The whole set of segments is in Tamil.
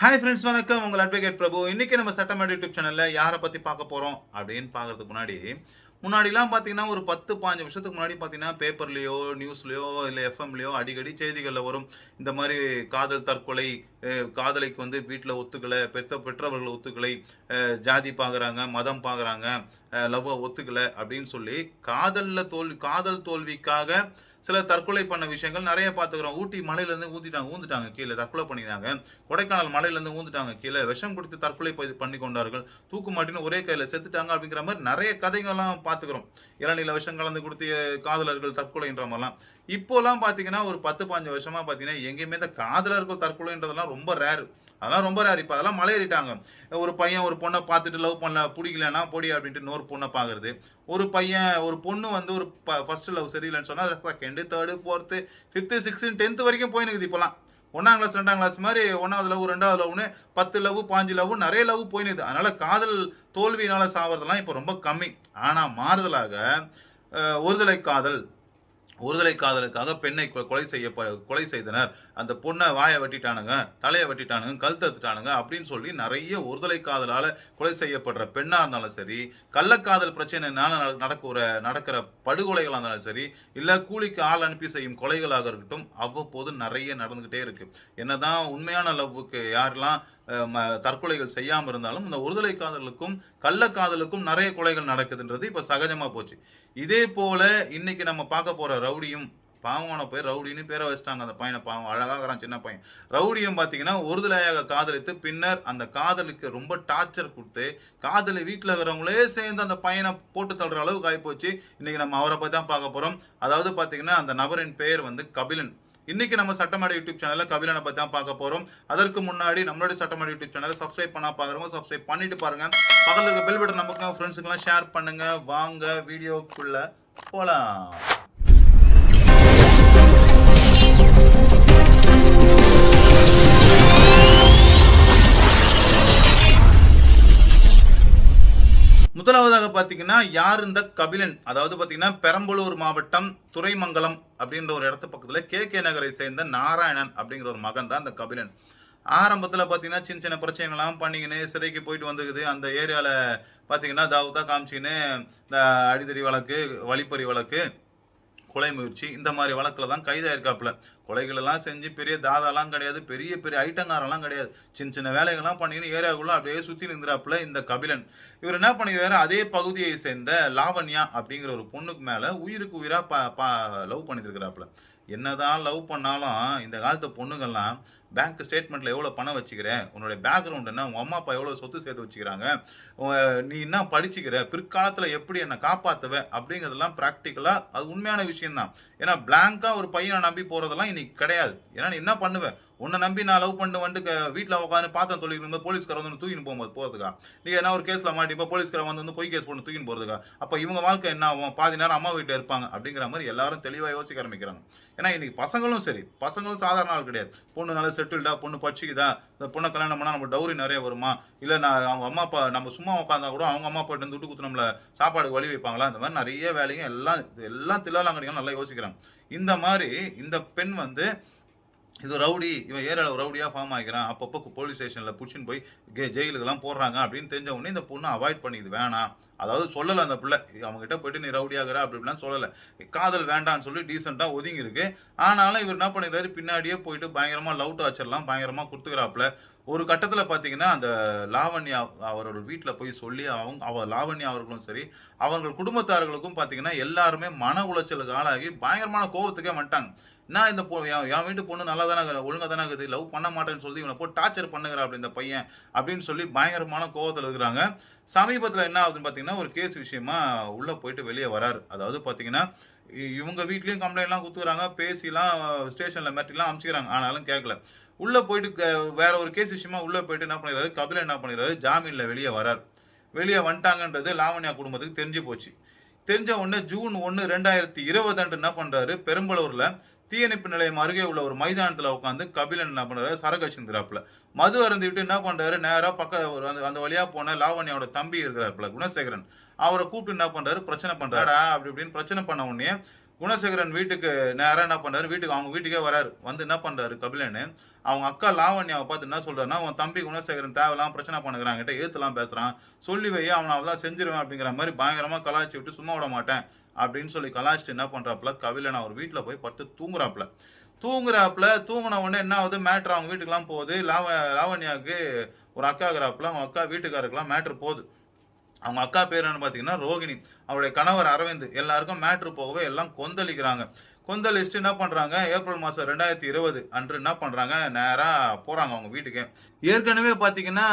ஹாய் ஃப்ரெண்ட்ஸ் வணக்கம். உங்கள் அட்வொகேட் பிரபு. இன்றைக்கி நம்ம சட்டமேட் யூடியூப் சேனலில் யாரை பற்றி பார்க்க போகிறோம் அப்படின்னு பார்க்கறதுக்கு முன்னாடி முன்னாடிலாம் பார்த்தீங்கன்னா ஒரு பத்து பாஞ்சு வருஷத்துக்கு முன்னாடி பார்த்தீங்கன்னா பேப்பர்லேயோ நியூஸ்லேயோ இல்லை எஃப்எம்லேயோ அடிக்கடி செய்திகளில் வரும். இந்த மாதிரி காதல் தற்கொலை காதலைக்கு வந்து வீட்டில் ஒத்துக்கலை பெற்ற பெற்றவர்கள் ஒத்துக்கலை ஜாதி பார்க்குறாங்க மதம் பார்க்குறாங்க லவ்வை ஒத்துக்கலை அப்படின்னு சொல்லி காதலில் தோல்வி காதல் தோல்விக்காக சில தற்கொலை பண்ண விஷயங்கள் நிறைய பார்த்துக்கிறோம். ஊட்டி மலையிலேருந்து ஊத்திட்டாங்க ஊந்துட்டாங்க கீழே தற்கொலை பண்ணினாங்க. கொடைக்கானல் மலையிலேருந்து ஊந்துட்டாங்க கீழே விஷம் கொடுத்து தற்கொலை பண்ணி கொண்டார்கள். தூக்கு மாட்டின்னு ஒரே கையில் செத்துட்டாங்க அப்படிங்கிற மாதிரி நிறைய கதைகள்லாம் பார்த்துக்கிறோம். இளநில விஷம் கலந்து கொடுத்து காதலர்கள் தற்கொலைன்ற மாதிரிலாம். இப்போலாம் பார்த்தீங்கன்னா ஒரு பத்து பாஞ்சு வருஷமாக பார்த்தீங்கன்னா எங்கேயுமே இந்த காதலர்கள் தற்கொலைன்றதெல்லாம் ரொம்ப ரேர் அதெல்லாம் ரொம்ப ரேர் இப்போ அதெல்லாம் மலையேறிட்டாங்க. ஒரு பையன் ஒரு பொண்ணை பார்த்துட்டு லவ் பண்ண பிடிக்கலன்னா பொடி அப்படின்ட்டு இன்னொரு பொண்ணை பார்க்கறது. ஒரு பையன் ஒரு பொண்ணு வந்து ஒரு ஃபர்ஸ்ட் லவ் சரியில்லைன்னு சொன்னால் second third fourth fifth sixth tenth வரைக்கும் போயினுக்குது இப்போலாம் ஒன்றாம் கிளாஸ் ரெண்டாம் கிளாஸ் மாதிரி ஒன்றாவது லவ் ரெண்டாவது லவ்னு பத்து லவ் பாஞ்சு லவ் நிறைய லவ் போயினுது அதனால் காதல் தோல்வியினால் சாவறதெல்லாம் இப்போ ரொம்ப கம்மி. ஆனால் மாறுதலாக ஒருதலை காதல் ஒருதலை காதலுக்காக பெண்ணை கொ- கொலை செய்ய கொலை செய்தனர். அந்த பொண்ணை வாயை வெட்டிட்டானுங்க தலையை வெட்டிட்டானுங்க கழுத்து எடுத்துட்டானுங்க அப்படின்னு சொல்லி நிறைய ஒருதலை காதலால் கொலை செய்யப்படுற பெண்ணாக இருந்தாலும் சரி கள்ளக்காதல் பிரச்சனைனால நடக்கிற நடக்கிற படுகொலைகளாக இருந்தாலும் சரி இல்லை கூலிக்கு ஆள் அனுப்பி செய்யும் கொலைகளாக இருக்கட்டும் அவ்வப்போது நிறைய நடந்துக்கிட்டே இருக்கு. என்னதான் உண்மையான லவ்வுக்கு யாரெல்லாம் தற்கொலைகள் செய்யாம இருந்தாலும் இந்த ஒருதலை காதலுக்கும் கள்ளக்காதலுக்கும் நிறைய கொலைகள் நடக்குதுன்றது இப்ப சகஜமா போச்சு. இதே போல இன்னைக்கு நம்ம பார்க்க போற ரவுடியும் பாவமான போய் ரவுடின்னு பேரை வச்சுட்டாங்க அந்த பையனை பாவம் அழகாகிறான் சின்ன பையன். ரவுடியும் பார்த்தீங்கன்னா ஒருதலையாக காதலித்து பின்னர் அந்த காதலுக்கு ரொம்ப டார்ச்சர் கொடுத்து காதலி வீட்டில் இருக்கிறவங்களே சேர்ந்து அந்த பையனை போட்டு தள்ளுற அளவுக்கு ஆகிப்போச்சு இன்னைக்கு நம்ம அவரை பற்றி தான் பார்க்க போகிறோம் அதாவது பார்த்தீங்கன்னா அந்த நபரின் பெயர் வந்து கபிலன். இன்னைக்கு நம்ம சட்டமேடை யூடியூப் சேனல்ல கபிலனை பத்தி தான் பார்க்க போறோம். அதற்கு முன்னாடி நம்மளுடைய சட்டமேடை யூடியூப் சேனலை சப்ஸ்கிரைப் பண்ணா பாக்குறவங்க சப்ஸ்கிரைப் பண்ணிட்டு பாருங்க. பக்கத்துல இருக்க பெல் பட்டன் நமக்கு ஃப்ரெண்ட்ஸுக்கெல்லாம் ஷேர் பண்ணுங்க. வாங்க வீடியோக்குள்ள போலாம். முதலாவதாக பார்த்தீங்கன்னா யார் இந்த கபிலன்? அதாவது பார்த்தீங்கன்னா பெரம்பலூர் மாவட்டம் துறைமங்கலம் அப்படின்ற ஒரு இடத்து பக்கத்தில் கே. கே. நகரை சேர்ந்த நாராயணன் அப்படிங்கிற ஒரு மகன் தான் இந்த கபிலன். ஆரம்பத்தில் பார்த்தீங்கன்னா சின்ன சின்ன பிரச்சனைகள்லாம் பண்ணிக்கின்னு சிறைக்கு போயிட்டு வந்துக்குது. அந்த ஏரியாவில் பார்த்தீங்கன்னா தாவுதா காமிச்சின்னு இந்த அடிதடி வழக்கு வழிப்பறி வழக்கு கொலை முயற்சி இந்த மாதிரி வழக்கில் தான் கைதாயிருக்காப்புல. கொலைகளெல்லாம் செஞ்சு பெரிய தாதாலாம் கிடையாது பெரிய பெரிய ஐட்டங்காரெல்லாம் கிடையாது. சின்ன சின்ன வேலைகள்லாம் பண்ணிக்கின்னு ஏரியாவுக்குள்ள அப்படியே சுற்றி நின்றாப்புல இந்த கபிலன். இவர் என்ன பண்ணிக்கிறாரு? அதே பகுதியை சேர்ந்த லாவண்யா அப்படிங்கிற ஒரு பொண்ணுக்கு மேலே உயிருக்கு உயிராக பா பா லவ் பண்ணியிருக்கிறாப்புல என்னதான் லவ் பண்ணாலும் இந்த காலத்து பொண்ணுங்கள்லாம் பேங்க் ஸ்டேட்மெண்ட்டில் எவ்வளோ பணம் வச்சுக்கிற உன்னுடைய பேக்ரவுண்ட் என்ன? உங்கள் அம்மா அப்பா எவ்வளோ சொத்து சேர்த்து வச்சுக்கிறாங்க? நீ என்ன படிச்சுக்கிற? பிற்காலத்தில் எப்படி என்னை காப்பாற்றுவ அப்படிங்கிறதெல்லாம் ப்ராக்டிக்கலாக அது உண்மையான விஷயம்தான். ஏன்னா பிளாங்காக ஒரு பையனை நம்பி போகிறதெல்லாம் நீ கிடையாது. ஏன்னா நீ என்ன பண்ணுவேன் உன்னை நம்பி நான் லவ் பண்ணிட்டு வந்துட்டு வீட்டில் உட்காந்து பாத்திரம் தொழில் போது போலீஸ்கார வந்து தூக்கின்னு போகும்போது போகிறதுக்கா நீ என்ன ஒரு கேஸில் மாட்டிப்போ போலீஸ்கார வந்து வந்து பொய் கேஸ் போட்டு தூக்கின்னு போகிறதுக்கா அப்போ இவங்க வாழ்க்கை என்ன ஆகும்? பாதி நேரம் அம்மா வீட்டில் இருப்பாங்க. அப்படிங்கிற மாதிரி எல்லாரும் தெளிவாக யோசிக்க ஆரம்பிக்கிறாங்க. ஏன்னா இன்னைக்கு பசங்களும் சரி. பசங்களும் சாதாரண ஆள் கிடையாது. பொண்ணு நல்லா செட்டில்டா பொண்ணு படிச்சுக்குதா? இந்த பொண்ணை கல்யாணம் பண்ணால் நம்ம டவுரி நிறைய வருமா? இல்லை நான் அவங்க அம்மா அப்பா நம்ம சும்மா உட்காந்தா கூட அவங்க அம்மா அப்பா வந்து விட்டு குத்து நம்மள சாப்பாடுக்கு வழி வைப்பாங்களா? இந்த மாதிரி நிறைய வேலையும் எல்லாம் எல்லாம் தில்லாலங்கடியும் நல்லா யோசிக்கிறாங்க. இந்த மாதிரி இந்த பெண் வந்து இது ரவுடி இவன் ஏரியாவில் ரவுடியாக ஃபார்ம் ஆகிக்கிறான் அப்பப்போ போலீஸ் ஸ்டேஷனில் பிடிச்சின்னு போய் கே ஜெயிலுக்கெல்லாம் போடுறாங்க அப்படின்னு தெரிஞ்ச உடனே இந்த பொண்ணு அவாய்ட் பண்ணிது வேணாம். அதாவது சொல்லலை அந்த பிள்ளை. அவங்ககிட்ட போயிட்டு நீ ரவுடியாகிற அப்படிலாம் சொல்லலை. காதல் வேண்டான்னு சொல்லி டீசெண்டாக ஒதுங்கியிருக்கு. ஆனாலும் இவர் என்ன பண்ணிக்கிறாரு? பின்னாடியே போயிட்டு பயங்கரமாக லவ் டார்ச்சர்லாம் பயங்கரமாக கொடுத்துக்கிறாப்புல. ஒரு கட்டத்தில் பார்த்தீங்கன்னா அந்த லாவண்யா அவர்கள் வீட்டில் போய் சொல்லி அவங்க அவ லாவண்யா அவர்களும் சரி அவர்கள் குடும்பத்தார்களுக்கும் பார்த்தீங்கன்னா எல்லாருமே மன உளைச்சலுக்கு ஆளாகி பயங்கரமான கோபத்துக்கே வந்துட்டாங்க. நான் இந்த பொ என் என் வீட்டு பொண்ணு நல்லா தானே இருக்கிற ஒழுங்காக தானே இருக்குது லவ் பண்ண மாட்டேன்னு சொல்லி இவனை போய் டார்ச்சர் பண்ணுகிறா அப்படி இந்த பையன் அப்படின்னு சொல்லி பயங்கரமான கோவத்தில் இருக்கிறாங்க. சமீபத்தில் என்ன ஆகுதுன்னு பார்த்தீங்கன்னா ஒரு கேஸ் விஷயமா உள்ளே போயிட்டு வெளியே வராரு. அதாவது பார்த்தீங்கன்னா இவங்க வீட்லேயும் கம்ப்ளைண்ட்லாம் கொடுத்துக்கிறாங்க பேசிலாம் ஸ்டேஷனில் மிரட்டிலாம் அமுச்சிக்கிறாங்க. ஆனாலும் கேட்கல உள்ளே போயிட்டு வேற ஒரு கேஸ் விஷயமா உள்ளே போயிட்டு என்ன பண்ணிடுறாரு கபிலன் என்ன பண்ணிடுறாரு ஜாமீனில் வெளியே வரார். வெளியே வந்துட்டாங்கன்றது லாவண்யா குடும்பத்துக்கு தெரிஞ்சு போச்சு. தெரிஞ்ச உடனே ஜூன் ஒன்று ரெண்டாயிரத்தி இருபது அன்று என்ன பண்ணுறாரு பெரும்பலூரில் தீயணைப்பு நிலையம் அருகே உள்ள ஒரு மைதானத்தில் உட்காந்து கபிலன் என்ன பண்ணுறாரு சரக்கு வச்சுருக்கிறாப்புல மது அருந்திவிட்டு என்ன பண்ணுறாரு நேராக பக்க ஒரு அந்த அந்த வழியாக போன லாவண்யாவோட தம்பி இருக்கிறாப்புல குணசேகரன். அவரை கூப்பிட்டு என்ன பண்ணுறாரு பிரச்சனை பண்ணுறாடா அப்படி இப்படின்னு பிரச்சனை பண்ண உடனே குணசேகரன் வீட்டுக்கு நேராக என்ன பண்றாரு வீட்டுக்கு அவங்க வீட்டுக்கே வராரு. வந்து என்ன பண்றாரு கபிலன்னு அவங்க அக்கா லாவண்யாவை பார்த்து என்ன சொல்றாருன்னா அவன் தம்பி குணசேகரன் தேவையில்லாம் பிரச்சனை பண்ணுறான் கிட்ட ஏத்துலாம் பேசுறான். சொல்லி வை அவனை அவதான் செஞ்சிருவேன் அப்படிங்கிற மாதிரி பயங்கரமா கலாய்ச்சி விட்டு சும்மா விட மாட்டேன் அப்படின்னு சொல்லி கலாய்ச்சிட்டு என்ன பண்ணுறாப்புல கபிலன் அவர் வீட்டுல போய் பட்டு தூங்குறாப்புல. தூங்குறாப்புல தூங்கின உடனே என்ன ஆகுது? மேட்ரு அவங்க வீட்டுக்குலாம் போகுது. லாவ லாவண்யாவுக்கு ஒரு அக்கா இருக்கிறாப்புல. அவங்க அக்கா வீட்டுக்காருக்கெல்லாம் மேட்ரு போகுது. அவங்க அக்கா பேர் என்ன பார்த்தீங்கன்னா ரோகிணி. அவருடைய கணவர் அரவிந்த். எல்லாருக்கும் மேட்ரு போகவே எல்லாம் கொந்தளிக்கிறாங்க. கொந்தளிச்சுட்டு என்ன பண்ணுறாங்க ஏப்ரல் மாதம் ரெண்டாயிரத்தி இருபது அன்று என்ன பண்ணுறாங்க நேராக போகிறாங்க அவங்க வீட்டுக்கு. ஏற்கனவே பார்த்தீங்கன்னா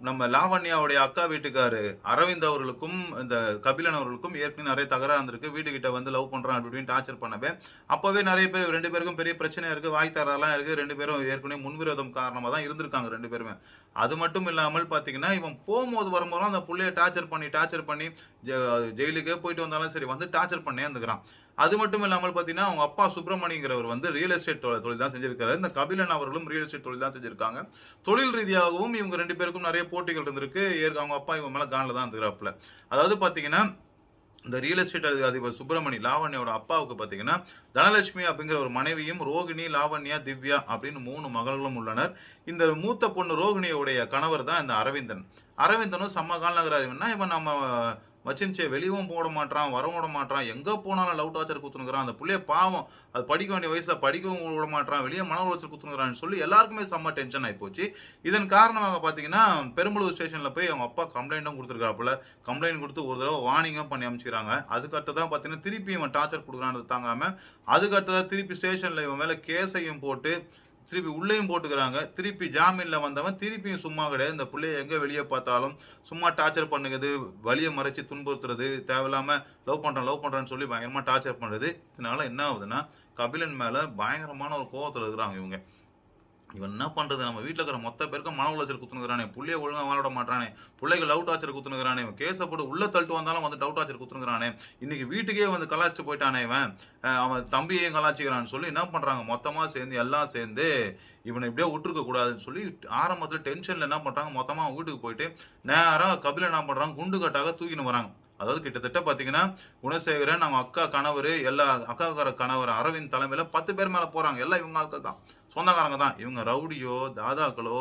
நம்ம லாவண்யாவுடைய அக்கா வீட்டுக்காரு அரவிந்த் அவர்களுக்கும் இந்த கபிலன் அவர்களுக்கும் ஏற்கனவே நிறைய தகராக இருந்திருக்கு வீட்டுக்கிட்ட வந்து லவ் பண்ணுறான் அப்படி இப்படின்னு டார்ச்சர் பண்ணவே. அப்போவே நிறைய பேர் ரெண்டு பேருக்கும் பெரிய பிரச்சனை இருக்குது வாய் தரலாம் இருக்குது ரெண்டு பேரும் ஏற்கனவே முன்விரோதம் காரணமாக தான் இருந்திருக்காங்க ரெண்டு பேருமே. அது மட்டும் இல்லாமல் பார்த்தீங்கன்னா இவன் போகும்போது வரும்போது அந்த பிள்ளைய டார்ச்சர் பண்ணி டார்ச்சர் பண்ணி ஜெ- ஜெயிலுக்கே போயிட்டு வந்தாலும் சரி வந்து டார்ச்சர் பண்ணே இருந்துக்கிறான். அது மட்டும் இல்லாமல் பார்த்தீங்கன்னா அவங்க அப்பா சுப்பிரமணியங்கிறவர் வந்து ரியல் எஸ்டேட் தொழில் தான் செஞ்சிருக்காரு. இந்த கபிலன் அவர்களும் ரியல் எஸ்டேட் தொழில் தான் செஞ்சிருக்காங்க. தொழில் ரீதியாகவும் இவங்க ரெண்டு பேருக்கும் நிறைய போட்டிகள் இருந்திருக்கு. ஏற்க அவங்க அப்பா இவங்க மேலே கானில் தான் இருந்துக்கிறாப்புல அதாவது பார்த்தீங்கன்னா இந்த ரியல் எஸ்டேட் அதிபர் சுப்பிரமணி லாவண்யோட அப்பாவுக்கு பார்த்தீங்கன்னா தனலட்சுமி அப்படிங்கிற ஒரு மனைவியும் ரோகிணி லாவண்யா திவ்யா அப்படின்னு மூணு மகள்களும் உள்ளனர். இந்த மூத்த பொண்ணு ரோகிணியோடைய கணவர் தான் இந்த அரவிந்தன். அரவிந்தனும் செம்ம காலநகராரிவன்னா இவன் நம்ம வச்சிருச்சே வெளியவும் போட மாட்டான் வரவும் விட மாட்டான் எங்கே போனாலும் லவ் டார்ச்சர் கொடுத்துனுக்குறான் அந்த பிள்ளைய பாவம் அது படிக்க வேண்டிய வயசில் படிக்கவும் விட மாட்டான் வெளியே மன உளைச்சல் கொடுத்துனுக்குறான்னு சொல்லி எல்லாருக்குமே செம்ம டென்ஷன் ஆகிப்போச்சு இதன் காரணமாக பார்த்தீங்கன்னா பெரும்பலூர் ஸ்டேஷனில் போய் அவங்க அப்பா கம்ப்ளைண்ட்டும் கொடுத்துருக்காப்புல. கம்ப்ளைண்ட் கொடுத்து ஒரு தடவை வார்னிங்கும் பண்ணி அமைச்சிக்கிறாங்க. அதுக்கடுத்து தான் பார்த்தீங்கன்னா திருப்பி இவன் டார்ச்சர் கொடுக்குறான்னு தாங்காமல் அதுக்கடுத்து தான் திருப்பி ஸ்டேஷனில் இவன் மேலே கேஸையும் போட்டு திருப்பி உள்ளேயும் போட்டுக்கிறாங்க. திருப்பி ஜாமீனில் வந்தவன் திருப்பியும் சும்மா கிடையாது. இந்த பிள்ளைய எங்கே வெளியே பார்த்தாலும் சும்மா டார்ச்சர் பண்ணுகிறது வழியை மறைச்சி துன்புறுத்துறது தேவையில்லாமல் லவ் பண்ணுறேன் லவ் பண்ணுறேன்னு சொல்லி பயங்கரமாக டார்ச்சர் பண்ணுறது இதனால என்ன ஆகுதுன்னா கபிலன் மேலே பயங்கரமான ஒரு கோவத்தில் இருக்கிறாங்க இவங்க. இவன் என்ன பண்ணுறது நம்ம வீட்டில் இருக்கிற மொத்த பேருக்கும் மன உளைச்சல் குத்துனுங்கிறானே புள்ளைய ஒழுங்காக வாழ மாட்டானே பிள்ளைகள் லவ் டார்ச்சர் குத்துனுங்கிறானே இவன் கேஸை போட்டு உள்ள தள்ளிட்டு வந்தாலும் வந்து டவுட் டார்ச்சர் குத்துனுங்கிறானே இன்னைக்கு வீட்டுக்கே வந்து கலாச்சிட்டு போயிட்டானே இவன். அவன் தம்பியையும் கலாச்சிக்கிறான்னு சொல்லி என்ன பண்ணுறாங்க மொத்தமாக சேர்ந்து எல்லாம் சேர்ந்து இவனை இப்படியே விட்டுருக்க கூடாதுன்னு சொல்லி ஆரம்பத்தில் டென்ஷனில் என்ன பண்ணுறாங்க மொத்தமாக அவன் வீட்டுக்கு போயிட்டு நேராக கபில என்ன பண்ணுறாங்க குண்டு கட்டாக தூக்கின்னு வராங்க. அதாவது கிட்டத்தட்ட பார்த்தீங்கன்னா குணசேகரன் அவங்க அக்கா கணவர் எல்லா அக்காக்கார கணவர் அரவிந்த் தலைமையில் பத்து பேர் மேலே போகிறாங்க எல்லாம் இவங்க ஆட்கள் தான். சொந்தக்காரங்க தான். இவங்க ரவுடியோ தாதாக்களோ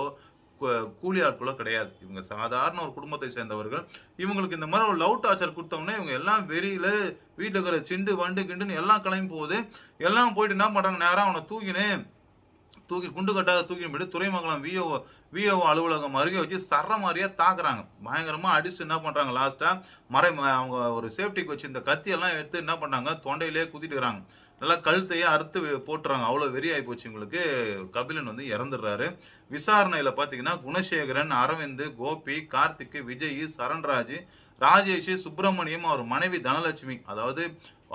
கூலி ஆட்களோ கிடையாது. இவங்க சாதாரண ஒரு குடும்பத்தை சேர்ந்தவர்கள். இவங்களுக்கு இந்த மாதிரி ஒரு லவ் டார்ச்சர் கொடுத்தோம்னா இவங்க எல்லாம் வெறியில வீட்டில் இருக்கிற சிண்டு வண்டு கிண்டுன்னு எல்லாம் கிளம்பி போகுது. எல்லாம் போயிட்டு என்ன பண்றாங்க? நேரம் அவனை தூக்கினு தூக்கி குண்டு கட்டாக தூக்கி போயிட்டு துறைமங்கலம் விஓ விஓ அலுவலகம் அருகே வச்சு சர மாதிரியே தாக்குறாங்க. பயங்கரமா அடிச்சு என்ன பண்றாங்க? லாஸ்டா மறை அவங்க ஒரு சேஃப்டிக்கு வச்சு இந்த கத்தியெல்லாம் எடுத்து என்ன பண்ணாங்க தொண்டையிலே குத்திட்டுக்கிறாங்க நல்லா கழுத்தையே அறுத்து போட்டுறாங்க. அவ்வளோ வெறி ஆகி போச்சு உங்களுக்கு கபிலன் வந்து இறந்துடுறாரு. விசாரணையில் பார்த்தீங்கன்னா குணசேகரன் அரவிந்த் கோபி கார்த்திக் விஜய் சரண்ராஜ் ராஜேஷ் சுப்பிரமணியம் அவர் மனைவி தனலட்சுமி. அதாவது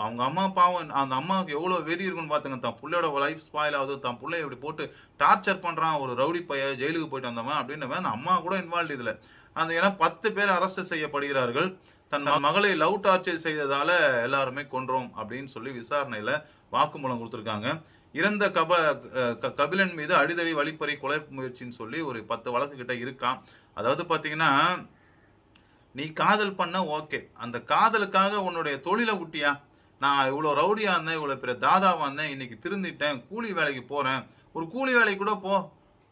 அவங்க அம்மா பாவம் அந்த அம்மாவுக்கு எவ்வளோ வெறி இருக்குன்னு பார்த்துங்க தன் பிள்ளையோட லைஃப் ஸ்பாயில் ஆகுது. தான் பிள்ளைய இப்படி போட்டு டார்ச்சர் பண்ணுறான் ஒரு ரவுடி பைய ஜெயிலுக்கு போயிட்டு வந்தவன் அப்படின்னவன். அந்த அம்மா கூட இன்வால்வ் இதில். அந்த ஏன்னா பத்து பேர் அரெஸ்ட் செய்யப்படுகிறார்கள். தன் மகளை லவ் டார்ச்சர் செய்ததால எல்லாருமே கொன்றோம் அப்படின்னு சொல்லி விசாரணையில வாக்குமூலம் கொடுத்துருக்காங்க. இறந்த கப கபிலன் மீது அடிதடி வழிப்பறி கொலை முயற்சின்னு சொல்லி ஒரு பத்து வழக்கு கிட்ட இருக்கான் அதாவது பாத்தீங்கன்னா நீ காதல் பண்ண ஓகே. அந்த காதலுக்காக உன்னுடைய தொழிலை விட்டியா நான் இவ்வளோ ரவுடியா இருந்தேன் இவ்வளோ பெரிய தாதாவா இருந்தேன் இன்னைக்கு திருந்திட்டேன் கூலி வேலைக்கு போறேன். ஒரு கூலி வேலைக்கு கூட போ.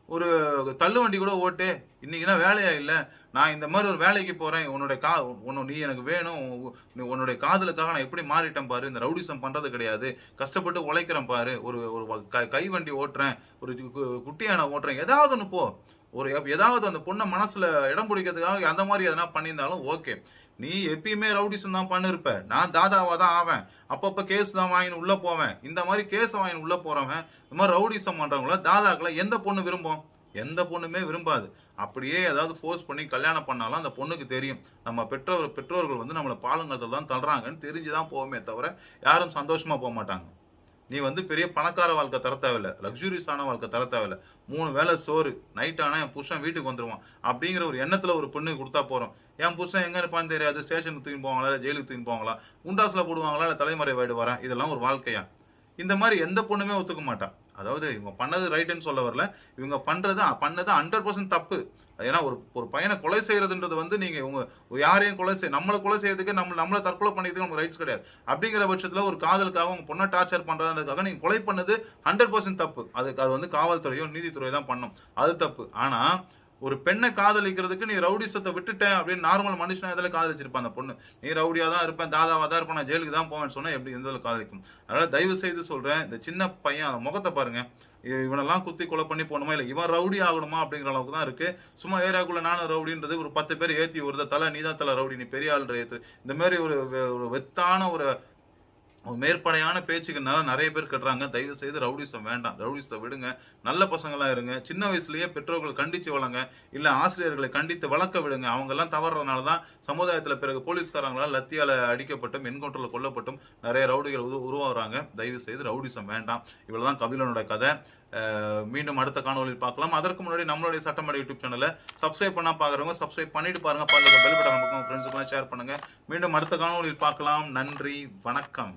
ஒரு தள்ளு வண்டி கூட ஓட்டு. இன்னைக்குனா வேலையா இல்லை. நான் இந்த மாதிரி ஒரு வேலைக்கு போறேன். உன்னுடைய கா உன்னை நீ எனக்கு வேணும். உன்னுடைய காதலுக்காக நான் எப்படி மாறிட்டேன் பாரு. இந்த ரவுடிசம் பண்றது கிடையாது. கஷ்டப்பட்டு உழைக்கிறேன் பாரு. ஒரு ஒரு கை- வண்டி ஓட்டுறேன். ஒரு கு- குட்டியான ஓட்டுறேன். ஏதாவது ஒன்று போ. ஒரு எப்- ஏதாவது அந்த பொண்ணை மனசுல இடம் பிடிக்கிறதுக்காக அந்த மாதிரி எதனா பண்ணியிருந்தாலும் ஓகே. நீ எப்பயுமே ரவுடிசம் தான் பண்ணிருப்ப. நான் தாதாவா தான் ஆவேன். அப்பப்ப கேஸ் தான் வாங்கின்னு உள்ள போவேன். இந்த மாதிரி கேஸ் வாங்கின்னு உள்ள போறவன் இந்த மாதிரி ரவுடிசம் பண்றவங்கள தாதாக்களை எந்த பொண்ணு விரும்பும்? எந்த பொண்ணுமே விரும்பாது. அப்படியே ஏதாவது ஃபோர்ஸ் பண்ணி கல்யாணம் பண்ணாலும் அந்த பொண்ணுக்கு தெரியும். நம்ம பெற்றோர் பெற்றோர்கள் வந்து நம்மளை பாலங்கத்தில் தான் தள்ளுறாங்கன்னு தெரிஞ்சு தான் போவோமே தவிர யாரும் சந்தோஷமாக போக மாட்டாங்க. நீ வந்து பெரிய பணக்கார வாழ்க்கை தர தேவையில்ல லக்ஸூரியஸான வாழ்க்கை தர தேவையில்ல. மூணு வேளை சோறு நைட் ஆனால் என் புருஷன் வீட்டுக்கு வந்துடுவான் அப்படிங்கிற ஒரு எண்ணத்தில் ஒரு பொண்ணு கொடுத்தா போகிறோம் என் புருஷன் எங்கே இருப்பான்னு தெரியாது ஸ்டேஷனுக்கு தூக்கி போவாங்களா இல்லை ஜெயிலுக்கு தூக்கி போவாங்களா குண்டாஸில் போடுவாங்களா இல்லை தலைமுறை வீடு வரேன் இதெல்லாம் ஒரு வாழ்க்கையா? இந்த மாதிரி எந்த பொண்ணுமே ஒத்துக்க மாட்டா. அதாவது இவங்க பண்ணது ரைட்டுன்னு சொல்ல வரல. இவங்க பண்ணுறது பண்ணது ஹண்ட்ரட் பர்சன்ட் தப்பு. ஏன்னா ஒரு ஒரு பையனை கொலை செய்கிறதுன்றது வந்து நீங்கள் இவங்க யாரையும் கொலை செய் நம்மளை கொலை செய்யறதுக்கு நம்ம நம்மளை தற்கொலை பண்ணிக்கிறதுக்கு நமக்கு ரைட்ஸ் கிடையாது. அப்படிங்கிற பட்சத்தில் ஒரு காதலுக்காக உங்கள் பொண்ணை டார்ச்சர் பண்ணுறதுக்காக நீங்கள் கொலை பண்ணது ஹண்ட்ரட் பர்சன்ட் தப்பு. அதுக்கு அது வந்து காவல்துறையோ நீதித்துறையோ தான் பண்ணும். அது தப்பு. ஆனால் ஒரு பெண்ணை காதலிக்கிறதுக்கு நீ ரவுடிசத்தை விட்டுட்டேன் அப்படின்னு நார்மல் மனுஷனா இதில் காதலிச்சிருப்பான் அந்த பொண்ணு? நீ ரவுடியாக தான் இருப்பேன் தாதாவாக தான் இருப்பேன் நான் ஜெயிலுக்கு தான் போவேன்னு சொன்னால் எப்படி எந்த காதலிக்கும்? அதனால் தயவு செய்து சொல்கிறேன் இந்த சின்ன பையன் அந்த முகத்தை பாருங்க. இவனெல்லாம் குத்தி கொலை பண்ணி போகணுமா? இல்லை இவன் ரவுடி ஆகணுமா அப்படிங்கிற அளவுக்கு தான் இருக்கு. சும்மா ஏரியாக்குள்ள நானும் ரவுடின்றது ஒரு பத்து பேர் ஏற்றி வருத தலை நீதான் தலை ரவுடி நீ பெரிய ஆள் ஏற்று இந்த மாதிரி ஒரு வெ- ஒரு வெத்தான ஒரு மேற்படையான பேச்சுக்குனால நிறைய பேர் கட்டுறாங்க. தயவு செய்து ரவுடிசம் வேண்டாம். ரவுடிசத்தை விடுங்க. நல்ல பசங்களாக இருங்க. சின்ன வயசுலேயே பெற்றோர்கள் கண்டித்து வளங்க. இல்லை ஆசிரியர்களை கண்டித்து வளர்க்க விடுங்க. அவங்கெல்லாம் தவறுறதுனால தான் சமுதாயத்தில் பிறகு போலீஸ்காரங்களால் லத்தியால் அடிக்கப்பட்டும் என்கவுண்டரில் கொல்லப்பட்டும் நிறைய ரவுடிகள் உது உருவாகிறாங்க. தயவு செய்து ரவுடிசம் வேண்டாம். இவ்வளோ தான் கபிலனோட கதை மீண்டும் அடுத்த காணொலியில் பார்க்கலாம். அதற்கு முன்னாடி நம்மளுடைய சட்டமன்ற யூடியூப் சேனலை சப்ஸ்கிரைப் பண்ணால் பார்க்குறவங்க சப்ஸ்கிரைப் பண்ணிட்டு பாருங்கள் பாருங்கள் பெல் பட்டன் நமக்கு ஃப்ரெண்ட்ஸுக்கெல்லாம் ஷேர் பண்ணுங்கள் மீண்டும் அடுத்த காணொலியில் பார்க்கலாம். நன்றி. வணக்கம்.